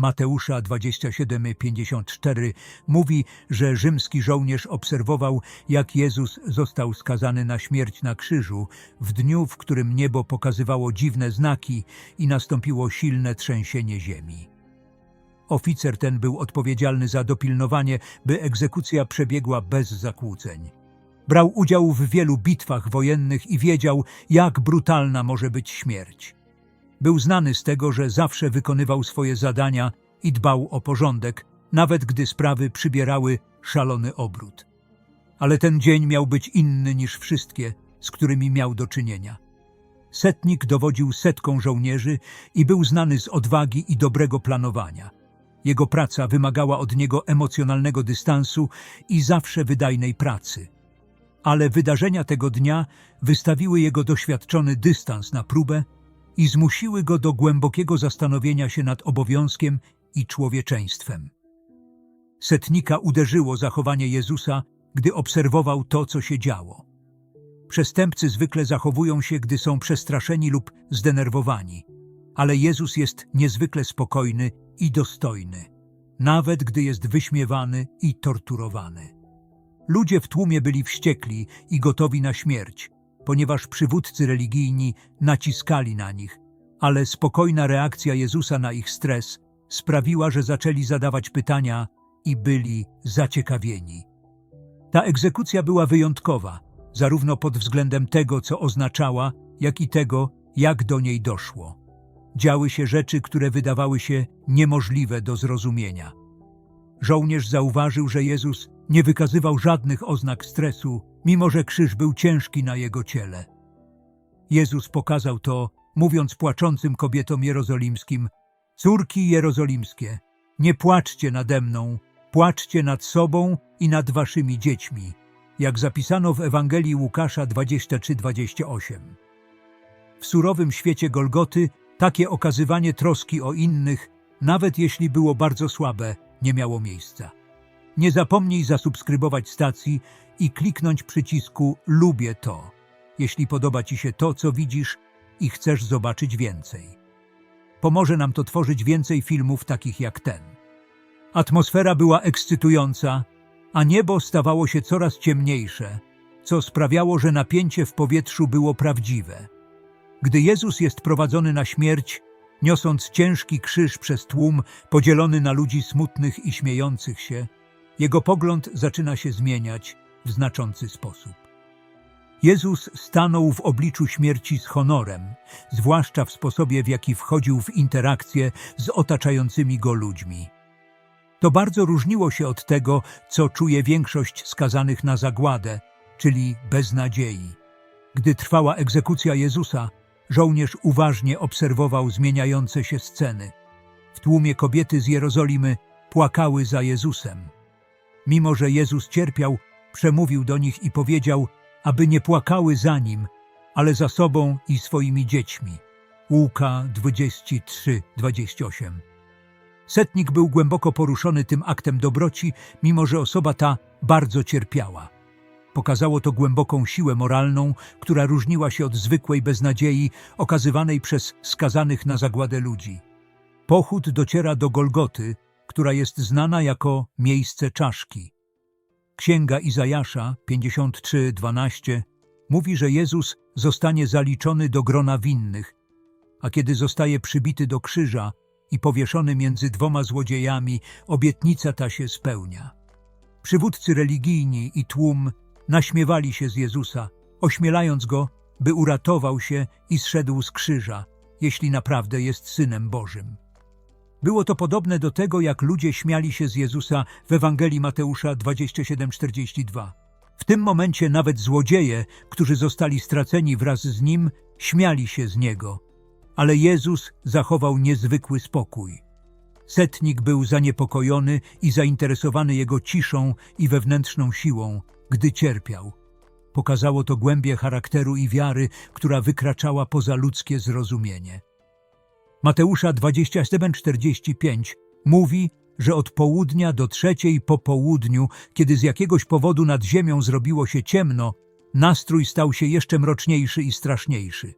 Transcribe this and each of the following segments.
Mateusza 27:54 mówi, że rzymski żołnierz obserwował, jak Jezus został skazany na śmierć na krzyżu w dniu, w którym niebo pokazywało dziwne znaki i nastąpiło silne trzęsienie ziemi. Oficer ten był odpowiedzialny za dopilnowanie, by egzekucja przebiegła bez zakłóceń. Brał udział w wielu bitwach wojennych i wiedział, jak brutalna może być śmierć. Był znany z tego, że zawsze wykonywał swoje zadania i dbał o porządek, nawet gdy sprawy przybierały szalony obrót. Ale ten dzień miał być inny niż wszystkie, z którymi miał do czynienia. Setnik dowodził setką żołnierzy i był znany z odwagi i dobrego planowania. Jego praca wymagała od niego emocjonalnego dystansu i zawsze wydajnej pracy. Ale wydarzenia tego dnia wystawiły jego doświadczony dystans na próbę i zmusiły go do głębokiego zastanowienia się nad obowiązkiem i człowieczeństwem. Setnika uderzyło zachowanie Jezusa, gdy obserwował to, co się działo. Przestępcy zwykle zachowują się, gdy są przestraszeni lub zdenerwowani, ale Jezus jest niezwykle spokojny i dostojny, nawet gdy jest wyśmiewany i torturowany. Ludzie w tłumie byli wściekli i gotowi na śmierć, ponieważ przywódcy religijni naciskali na nich, ale spokojna reakcja Jezusa na ich stres sprawiła, że zaczęli zadawać pytania i byli zaciekawieni. Ta egzekucja była wyjątkowa, zarówno pod względem tego, co oznaczała, jak i tego, jak do niej doszło. Działy się rzeczy, które wydawały się niemożliwe do zrozumienia. Żołnierz zauważył, że Jezus nie wykazywał żadnych oznak stresu, mimo że krzyż był ciężki na jego ciele. Jezus pokazał to, mówiąc płaczącym kobietom jerozolimskim: Córki jerozolimskie, nie płaczcie nade mną, płaczcie nad sobą i nad waszymi dziećmi, jak zapisano w Ewangelii Łukasza 23-28. W surowym świecie Golgoty takie okazywanie troski o innych, nawet jeśli było bardzo słabe, nie miało miejsca. Nie zapomnij zasubskrybować stacji i kliknąć przycisku Lubię to, jeśli podoba Ci się to, co widzisz i chcesz zobaczyć więcej. Pomoże nam to tworzyć więcej filmów takich jak ten. Atmosfera była ekscytująca, a niebo stawało się coraz ciemniejsze, co sprawiało, że napięcie w powietrzu było prawdziwe. Gdy Jezus jest prowadzony na śmierć, niosąc ciężki krzyż przez tłum podzielony na ludzi smutnych i śmiejących się, jego pogląd zaczyna się zmieniać w znaczący sposób. Jezus stanął w obliczu śmierci z honorem, zwłaszcza w sposobie, w jaki wchodził w interakcję z otaczającymi go ludźmi. To bardzo różniło się od tego, co czuje większość skazanych na zagładę, czyli beznadziei. Gdy trwała egzekucja Jezusa, żołnierz uważnie obserwował zmieniające się sceny. W tłumie kobiety z Jerozolimy płakały za Jezusem. Mimo, że Jezus cierpiał, przemówił do nich i powiedział, aby nie płakały za Nim, ale za sobą i swoimi dziećmi. Łuka 23-28 Setnik był głęboko poruszony tym aktem dobroci, mimo że osoba ta bardzo cierpiała. Pokazało to głęboką siłę moralną, która różniła się od zwykłej beznadziei okazywanej przez skazanych na zagładę ludzi. Pochód dociera do Golgoty, która jest znana jako miejsce czaszki. Księga Izajasza 53:12 mówi, że Jezus zostanie zaliczony do grona winnych, a kiedy zostaje przybity do krzyża i powieszony między dwoma złodziejami, obietnica ta się spełnia. Przywódcy religijni i tłum naśmiewali się z Jezusa, ośmielając go, by uratował się i zszedł z krzyża, jeśli naprawdę jest Synem Bożym. Było to podobne do tego, jak ludzie śmiali się z Jezusa w Ewangelii Mateusza 27:42. W tym momencie nawet złodzieje, którzy zostali straceni wraz z Nim, śmiali się z Niego. Ale Jezus zachował niezwykły spokój. Setnik był zaniepokojony i zainteresowany Jego ciszą i wewnętrzną siłą, gdy cierpiał. Pokazało to głębię charakteru i wiary, która wykraczała poza ludzkie zrozumienie. Mateusza 27:45 mówi, że od południa do trzeciej po południu, kiedy z jakiegoś powodu nad ziemią zrobiło się ciemno, nastrój stał się jeszcze mroczniejszy i straszniejszy.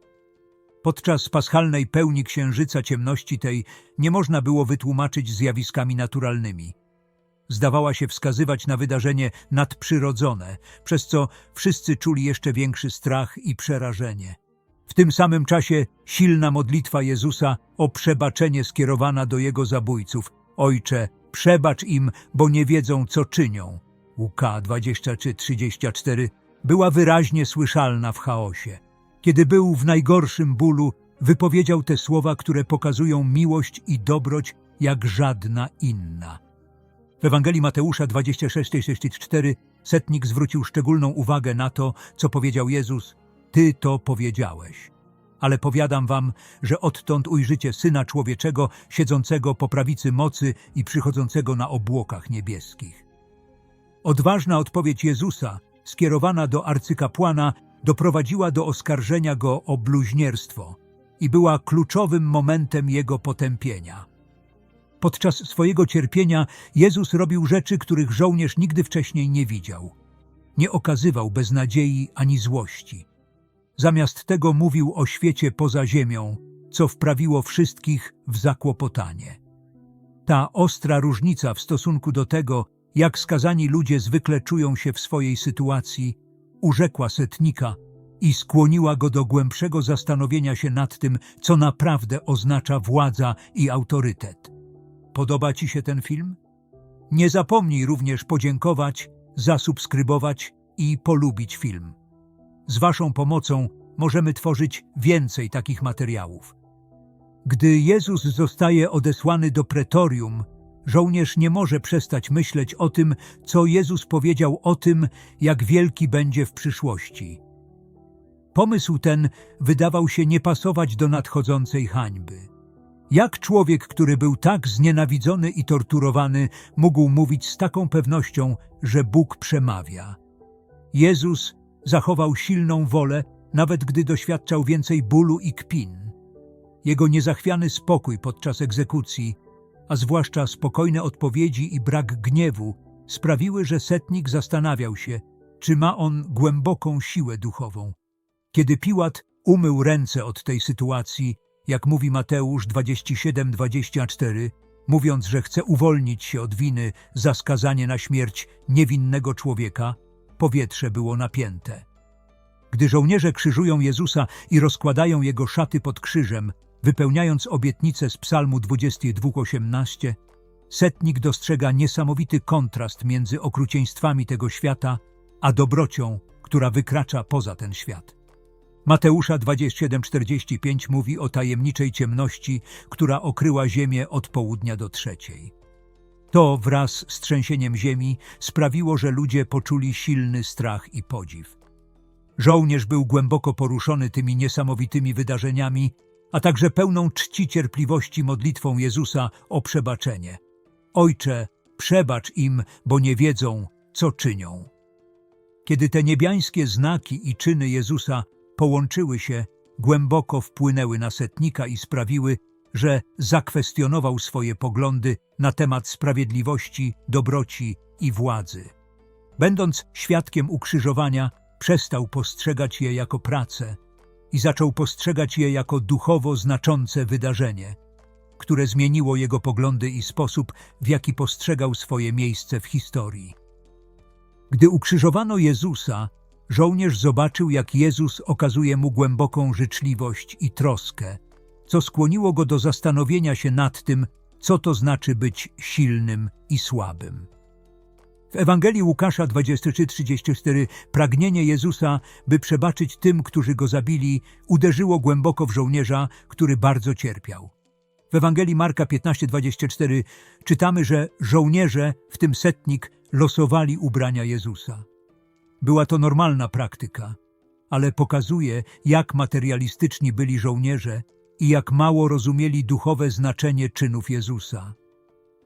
Podczas paschalnej pełni księżyca ciemności tej nie można było wytłumaczyć zjawiskami naturalnymi. Zdawała się wskazywać na wydarzenie nadprzyrodzone, przez co wszyscy czuli jeszcze większy strach i przerażenie. W tym samym czasie silna modlitwa Jezusa o przebaczenie skierowana do Jego zabójców. Ojcze, przebacz im, bo nie wiedzą, co czynią. Łuka 23-34 była wyraźnie słyszalna w chaosie. Kiedy był w najgorszym bólu, wypowiedział te słowa, które pokazują miłość i dobroć jak żadna inna. W Ewangelii Mateusza 26-64 setnik zwrócił szczególną uwagę na to, co powiedział Jezus: Ty to powiedziałeś. Ale powiadam wam, że odtąd ujrzycie Syna Człowieczego, siedzącego po prawicy mocy i przychodzącego na obłokach niebieskich. Odważna odpowiedź Jezusa, skierowana do arcykapłana, doprowadziła do oskarżenia go o bluźnierstwo i była kluczowym momentem jego potępienia. Podczas swojego cierpienia Jezus robił rzeczy, których żołnierz nigdy wcześniej nie widział. Nie okazywał beznadziei ani złości. Zamiast tego mówił o świecie poza ziemią, co wprawiło wszystkich w zakłopotanie. Ta ostra różnica w stosunku do tego, jak skazani ludzie zwykle czują się w swojej sytuacji, urzekła setnika i skłoniła go do głębszego zastanowienia się nad tym, co naprawdę oznacza władza i autorytet. Podoba Ci się ten film? Nie zapomnij również podziękować, zasubskrybować i polubić film. Z Waszą pomocą możemy tworzyć więcej takich materiałów. Gdy Jezus zostaje odesłany do pretorium, żołnierz nie może przestać myśleć o tym, co Jezus powiedział o tym, jak wielki będzie w przyszłości. Pomysł ten wydawał się nie pasować do nadchodzącej hańby. Jak człowiek, który był tak znienawidzony i torturowany, mógł mówić z taką pewnością, że Bóg przemawia? Jezus zachował silną wolę, nawet gdy doświadczał więcej bólu i kpin. Jego niezachwiany spokój podczas egzekucji, a zwłaszcza spokojne odpowiedzi i brak gniewu, sprawiły, że setnik zastanawiał się, czy ma on głęboką siłę duchową. Kiedy Piłat umył ręce od tej sytuacji, jak mówi Mateusz 27-24, mówiąc, że chce uwolnić się od winy za skazanie na śmierć niewinnego człowieka, powietrze było napięte. Gdy żołnierze krzyżują Jezusa i rozkładają jego szaty pod krzyżem, wypełniając obietnicę z psalmu 22:18, setnik dostrzega niesamowity kontrast między okrucieństwami tego świata, a dobrocią, która wykracza poza ten świat. Mateusza 27:45 mówi o tajemniczej ciemności, która okryła ziemię od południa do trzeciej. To wraz z trzęsieniem ziemi sprawiło, że ludzie poczuli silny strach i podziw. Żołnierz był głęboko poruszony tymi niesamowitymi wydarzeniami, a także pełną czci cierpliwości modlitwą Jezusa o przebaczenie. Ojcze, przebacz im, bo nie wiedzą, co czynią. Kiedy te niebiańskie znaki i czyny Jezusa połączyły się, głęboko wpłynęły na setnika i sprawiły, że zakwestionował swoje poglądy na temat sprawiedliwości, dobroci i władzy. Będąc świadkiem ukrzyżowania, przestał postrzegać je jako pracę i zaczął postrzegać je jako duchowo znaczące wydarzenie, które zmieniło jego poglądy i sposób, w jaki postrzegał swoje miejsce w historii. Gdy ukrzyżowano Jezusa, żołnierz zobaczył, jak Jezus okazuje mu głęboką życzliwość i troskę, co skłoniło go do zastanowienia się nad tym, co to znaczy być silnym i słabym. W Ewangelii Łukasza 23-34 pragnienie Jezusa, by przebaczyć tym, którzy go zabili, uderzyło głęboko w żołnierza, który bardzo cierpiał. W Ewangelii Marka 15-24 czytamy, że żołnierze, w tym setnik, losowali ubrania Jezusa. Była to normalna praktyka, ale pokazuje, jak materialistyczni byli żołnierze i jak mało rozumieli duchowe znaczenie czynów Jezusa.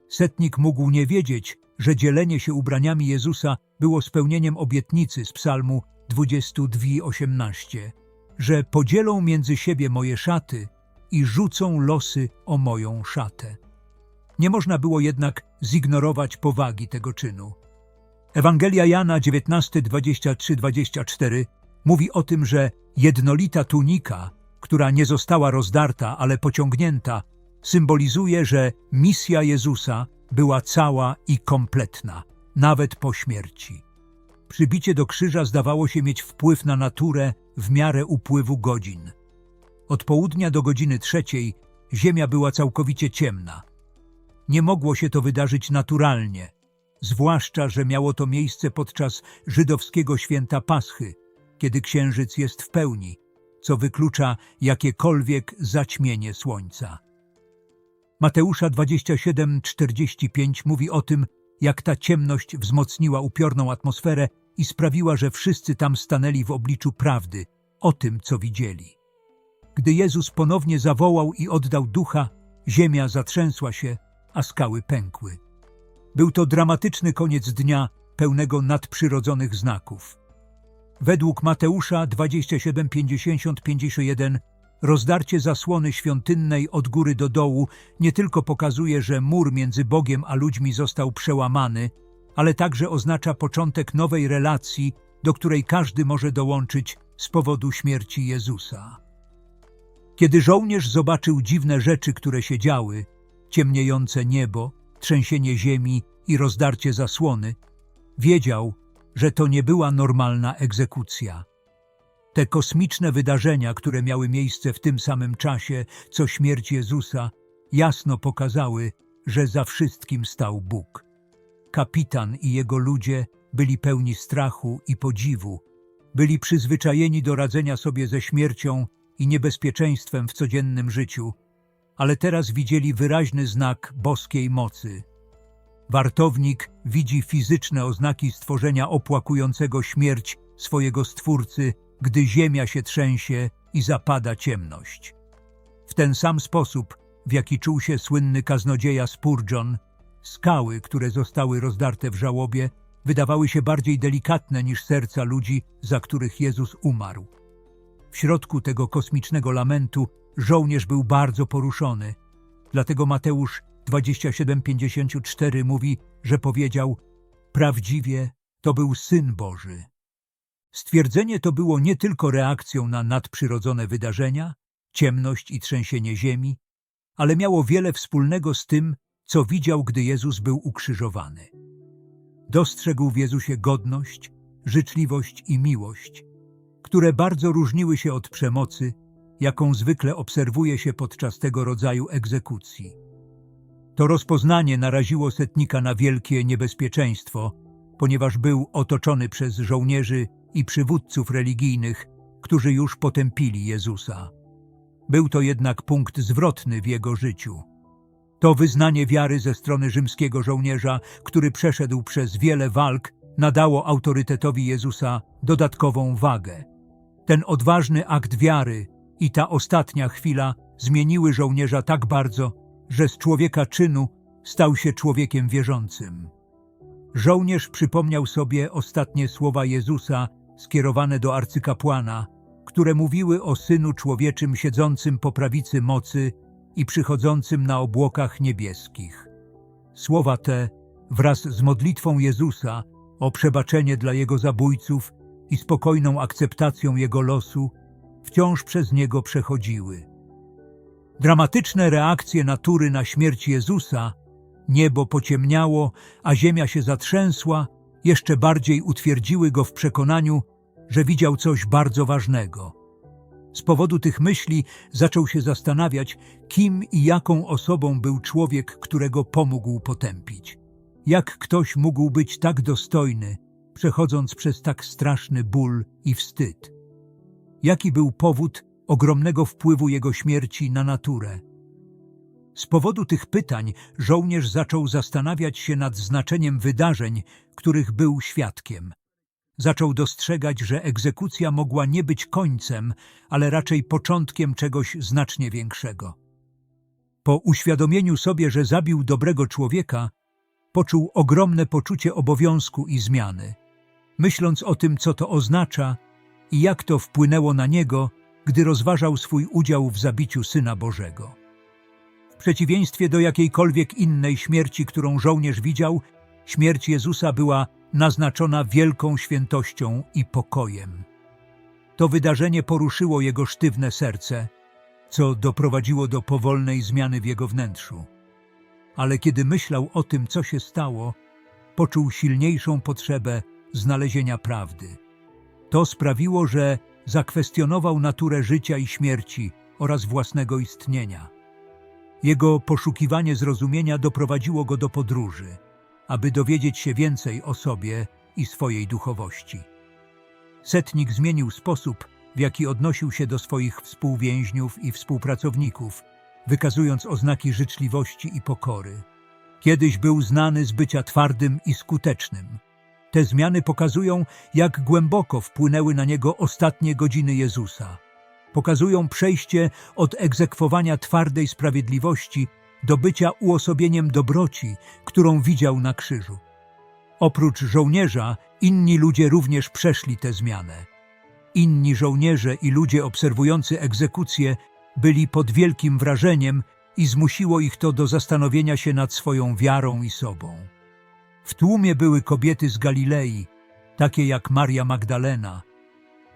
Setnik mógł nie wiedzieć, że dzielenie się ubraniami Jezusa było spełnieniem obietnicy z psalmu 22:18, że podzielą między siebie moje szaty i rzucą losy o moją szatę. Nie można było jednak zignorować powagi tego czynu. Ewangelia Jana 19:23-24 mówi o tym, że jednolita tunika, która nie została rozdarta, ale pociągnięta, symbolizuje, że misja Jezusa była cała i kompletna, nawet po śmierci. Przybicie do krzyża zdawało się mieć wpływ na naturę w miarę upływu godzin. Od południa do godziny trzeciej ziemia była całkowicie ciemna. Nie mogło się to wydarzyć naturalnie, zwłaszcza, że miało to miejsce podczas żydowskiego święta Paschy, kiedy księżyc jest w pełni, co wyklucza jakiekolwiek zaćmienie słońca. Mateusza 27:45 mówi o tym, jak ta ciemność wzmocniła upiorną atmosferę i sprawiła, że wszyscy tam stanęli w obliczu prawdy, o tym, co widzieli. Gdy Jezus ponownie zawołał i oddał ducha, ziemia zatrzęsła się, a skały pękły. Był to dramatyczny koniec dnia, pełnego nadprzyrodzonych znaków. Według Mateusza 27:50-51 rozdarcie zasłony świątynnej od góry do dołu nie tylko pokazuje, że mur między Bogiem a ludźmi został przełamany, ale także oznacza początek nowej relacji, do której każdy może dołączyć z powodu śmierci Jezusa. Kiedy żołnierz zobaczył dziwne rzeczy, które się działy, ciemniejące niebo, trzęsienie ziemi i rozdarcie zasłony, wiedział, że to nie była normalna egzekucja. Te kosmiczne wydarzenia, które miały miejsce w tym samym czasie, co śmierć Jezusa, jasno pokazały, że za wszystkim stał Bóg. Kapitan i jego ludzie byli pełni strachu i podziwu, byli przyzwyczajeni do radzenia sobie ze śmiercią i niebezpieczeństwem w codziennym życiu, ale teraz widzieli wyraźny znak boskiej mocy. Wartownik widzi fizyczne oznaki stworzenia opłakującego śmierć swojego Stwórcy, gdy ziemia się trzęsie i zapada ciemność. W ten sam sposób, w jaki czuł się słynny kaznodzieja Spurgeon, skały, które zostały rozdarte w żałobie, wydawały się bardziej delikatne niż serca ludzi, za których Jezus umarł. W środku tego kosmicznego lamentu żołnierz był bardzo poruszony. Dlatego Mateusz 27:54 mówi, że powiedział: Prawdziwie to był syn Boży. Stwierdzenie to było nie tylko reakcją na nadprzyrodzone wydarzenia, ciemność i trzęsienie ziemi, ale miało wiele wspólnego z tym, co widział, gdy Jezus był ukrzyżowany. Dostrzegł w Jezusie godność, życzliwość i miłość, które bardzo różniły się od przemocy, jaką zwykle obserwuje się podczas tego rodzaju egzekucji. To rozpoznanie naraziło setnika na wielkie niebezpieczeństwo, ponieważ był otoczony przez żołnierzy i przywódców religijnych, którzy już potępili Jezusa. Był to jednak punkt zwrotny w jego życiu. To wyznanie wiary ze strony rzymskiego żołnierza, który przeszedł przez wiele walk, nadało autorytetowi Jezusa dodatkową wagę. Ten odważny akt wiary i ta ostatnia chwila zmieniły żołnierza tak bardzo, że z człowieka czynu stał się człowiekiem wierzącym. Żołnierz przypomniał sobie ostatnie słowa Jezusa skierowane do arcykapłana, które mówiły o Synu Człowieczym siedzącym po prawicy mocy i przychodzącym na obłokach niebieskich. Słowa te, wraz z modlitwą Jezusa o przebaczenie dla Jego zabójców i spokojną akceptacją Jego losu, wciąż przez Niego przechodziły. Dramatyczne reakcje natury na śmierć Jezusa, niebo pociemniało, a ziemia się zatrzęsła, jeszcze bardziej utwierdziły go w przekonaniu, że widział coś bardzo ważnego. Z powodu tych myśli zaczął się zastanawiać, kim i jaką osobą był człowiek, którego pomógł potępić. Jak ktoś mógł być tak dostojny, przechodząc przez tak straszny ból i wstyd? Jaki był powód ogromnego wpływu jego śmierci na naturę? Z powodu tych pytań żołnierz zaczął zastanawiać się nad znaczeniem wydarzeń, których był świadkiem. Zaczął dostrzegać, że egzekucja mogła nie być końcem, ale raczej początkiem czegoś znacznie większego. Po uświadomieniu sobie, że zabił dobrego człowieka, poczuł ogromne poczucie obowiązku i zmiany. Myśląc o tym, co to oznacza i jak to wpłynęło na niego, gdy rozważał swój udział w zabiciu Syna Bożego. W przeciwieństwie do jakiejkolwiek innej śmierci, którą żołnierz widział, śmierć Jezusa była naznaczona wielką świętością i pokojem. To wydarzenie poruszyło jego sztywne serce co doprowadziło do powolnej zmiany w jego wnętrzu. Ale kiedy myślał o tym, co się stało, poczuł silniejszą potrzebę znalezienia prawdy. To sprawiło, że zakwestionował naturę życia i śmierci oraz własnego istnienia. Jego poszukiwanie zrozumienia doprowadziło go do podróży, aby dowiedzieć się więcej o sobie i swojej duchowości. Setnik zmienił sposób, w jaki odnosił się do swoich współwięźniów i współpracowników, wykazując oznaki życzliwości i pokory. Kiedyś był znany z bycia twardym i skutecznym. Te zmiany pokazują, jak głęboko wpłynęły na niego ostatnie godziny Jezusa. Pokazują przejście od egzekwowania twardej sprawiedliwości do bycia uosobieniem dobroci, którą widział na krzyżu. Oprócz żołnierza, inni ludzie również przeszli tę zmianę. Inni żołnierze i ludzie obserwujący egzekucję byli pod wielkim wrażeniem i zmusiło ich to do zastanowienia się nad swoją wiarą i sobą. W tłumie były kobiety z Galilei, takie jak Maria Magdalena,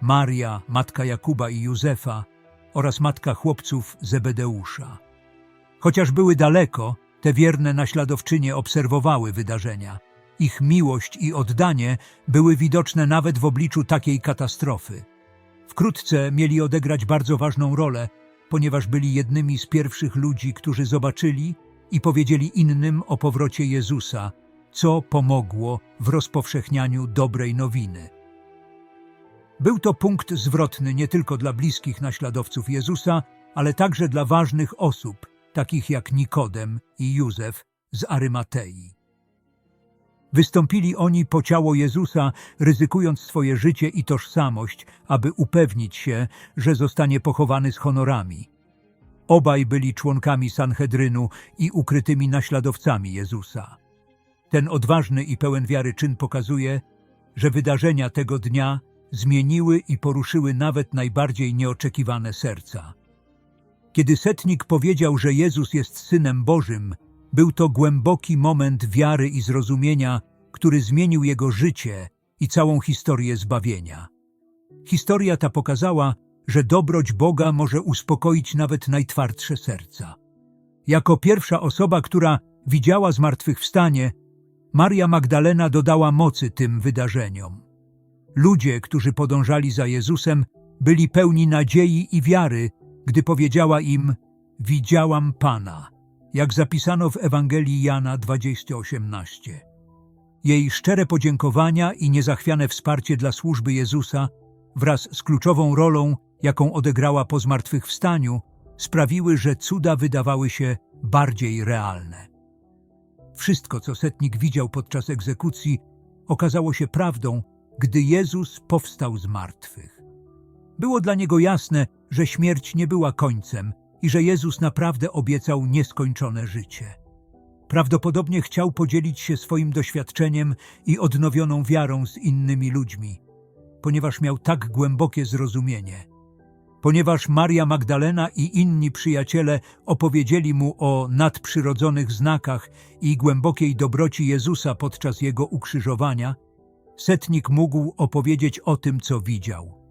Maria, matka Jakuba i Józefa oraz matka chłopców Zebedeusza. Chociaż były daleko, te wierne naśladowczynie obserwowały wydarzenia. Ich miłość i oddanie były widoczne nawet w obliczu takiej katastrofy. Wkrótce mieli odegrać bardzo ważną rolę, ponieważ byli jednymi z pierwszych ludzi, którzy zobaczyli i powiedzieli innym o powrocie Jezusa, co pomogło w rozpowszechnianiu dobrej nowiny. Był to punkt zwrotny nie tylko dla bliskich naśladowców Jezusa, ale także dla ważnych osób, takich jak Nikodem i Józef z Arymatei. Wystąpili oni po ciało Jezusa, ryzykując swoje życie i tożsamość, aby upewnić się, że zostanie pochowany z honorami. Obaj byli członkami Sanhedrynu i ukrytymi naśladowcami Jezusa. Ten odważny i pełen wiary czyn pokazuje, że wydarzenia tego dnia zmieniły i poruszyły nawet najbardziej nieoczekiwane serca. Kiedy setnik powiedział, że Jezus jest Synem Bożym, był to głęboki moment wiary i zrozumienia, który zmienił jego życie i całą historię zbawienia. Historia ta pokazała, że dobroć Boga może uspokoić nawet najtwardsze serca. Jako pierwsza osoba, która widziała zmartwychwstanie, Maria Magdalena dodała mocy tym wydarzeniom. Ludzie, którzy podążali za Jezusem, byli pełni nadziei i wiary, gdy powiedziała im: Widziałam Pana, jak zapisano w Ewangelii Jana 20:18. Jej szczere podziękowania i niezachwiane wsparcie dla służby Jezusa wraz z kluczową rolą, jaką odegrała po zmartwychwstaniu, sprawiły, że cuda wydawały się bardziej realne. Wszystko, co setnik widział podczas egzekucji, okazało się prawdą, gdy Jezus powstał z martwych. Było dla niego jasne, że śmierć nie była końcem i że Jezus naprawdę obiecał nieskończone życie. Prawdopodobnie chciał podzielić się swoim doświadczeniem i odnowioną wiarą z innymi ludźmi, ponieważ miał tak głębokie zrozumienie. Ponieważ Maria Magdalena i inni przyjaciele opowiedzieli mu o nadprzyrodzonych znakach i głębokiej dobroci Jezusa podczas jego ukrzyżowania, setnik mógł opowiedzieć o tym, co widział.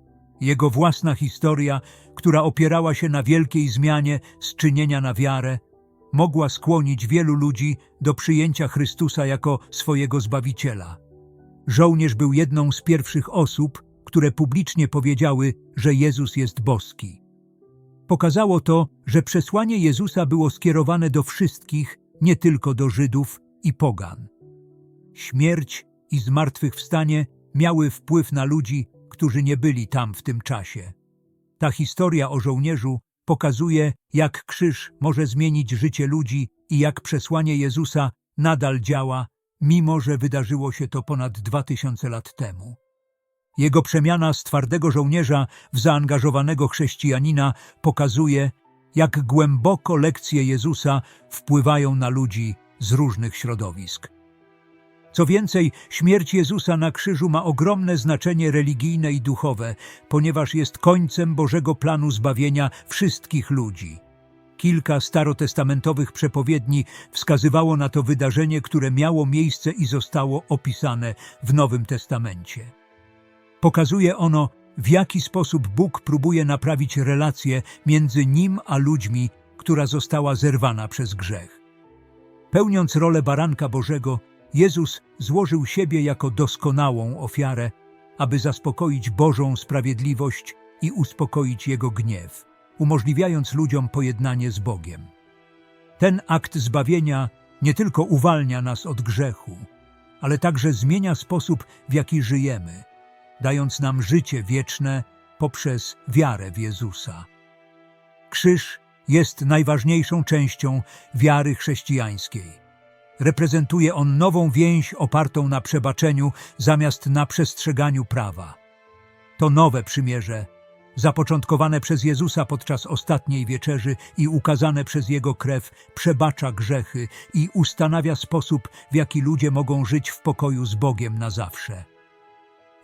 Jego własna historia, która opierała się na wielkiej zmianie z czynienia na wiarę, mogła skłonić wielu ludzi do przyjęcia Chrystusa jako swojego Zbawiciela. Żołnierz był jedną z pierwszych osób, które publicznie powiedziały, że Jezus jest boski. Pokazało to, że przesłanie Jezusa było skierowane do wszystkich, nie tylko do Żydów i pogan. Śmierć i zmartwychwstanie miały wpływ na ludzi, którzy nie byli tam w tym czasie. Ta historia o żołnierzu pokazuje, jak krzyż może zmienić życie ludzi i jak przesłanie Jezusa nadal działa, mimo że wydarzyło się to ponad dwa tysiące lat temu. Jego przemiana z twardego żołnierza w zaangażowanego chrześcijanina pokazuje, jak głęboko lekcje Jezusa wpływają na ludzi z różnych środowisk. Co więcej, śmierć Jezusa na krzyżu ma ogromne znaczenie religijne i duchowe, ponieważ jest końcem Bożego planu zbawienia wszystkich ludzi. Kilka starotestamentowych przepowiedni wskazywało na to wydarzenie, które miało miejsce i zostało opisane w Nowym Testamencie. Pokazuje ono, w jaki sposób Bóg próbuje naprawić relację między Nim a ludźmi, która została zerwana przez grzech. Pełniąc rolę baranka Bożego, Jezus złożył siebie jako doskonałą ofiarę, aby zaspokoić Bożą sprawiedliwość i uspokoić Jego gniew, umożliwiając ludziom pojednanie z Bogiem. Ten akt zbawienia nie tylko uwalnia nas od grzechu, ale także zmienia sposób, w jaki żyjemy, dając nam życie wieczne poprzez wiarę w Jezusa. Krzyż jest najważniejszą częścią wiary chrześcijańskiej. Reprezentuje on nową więź opartą na przebaczeniu zamiast na przestrzeganiu prawa. To nowe przymierze, zapoczątkowane przez Jezusa podczas ostatniej wieczerzy i ukazane przez Jego krew, przebacza grzechy i ustanawia sposób, w jaki ludzie mogą żyć w pokoju z Bogiem na zawsze.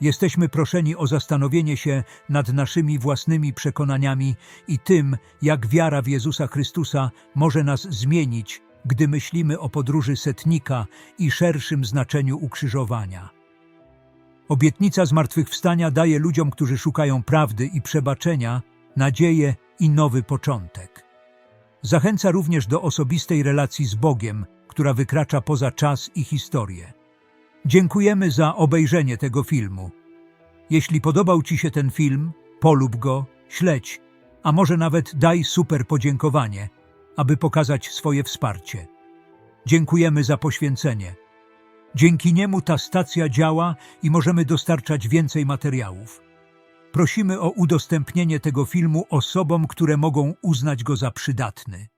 Jesteśmy proszeni o zastanowienie się nad naszymi własnymi przekonaniami i tym, jak wiara w Jezusa Chrystusa może nas zmienić, gdy myślimy o podróży setnika i szerszym znaczeniu ukrzyżowania. Obietnica zmartwychwstania daje ludziom, którzy szukają prawdy i przebaczenia, nadzieję i nowy początek. Zachęca również do osobistej relacji z Bogiem, która wykracza poza czas i historię. Dziękujemy za obejrzenie tego filmu. Jeśli podobał Ci się ten film, polub go, śledź, a może nawet daj super podziękowanie, aby pokazać swoje wsparcie. Dziękujemy za poświęcenie. Dzięki niemu ta stacja działa i możemy dostarczać więcej materiałów. Prosimy o udostępnienie tego filmu osobom, które mogą uznać go za przydatny.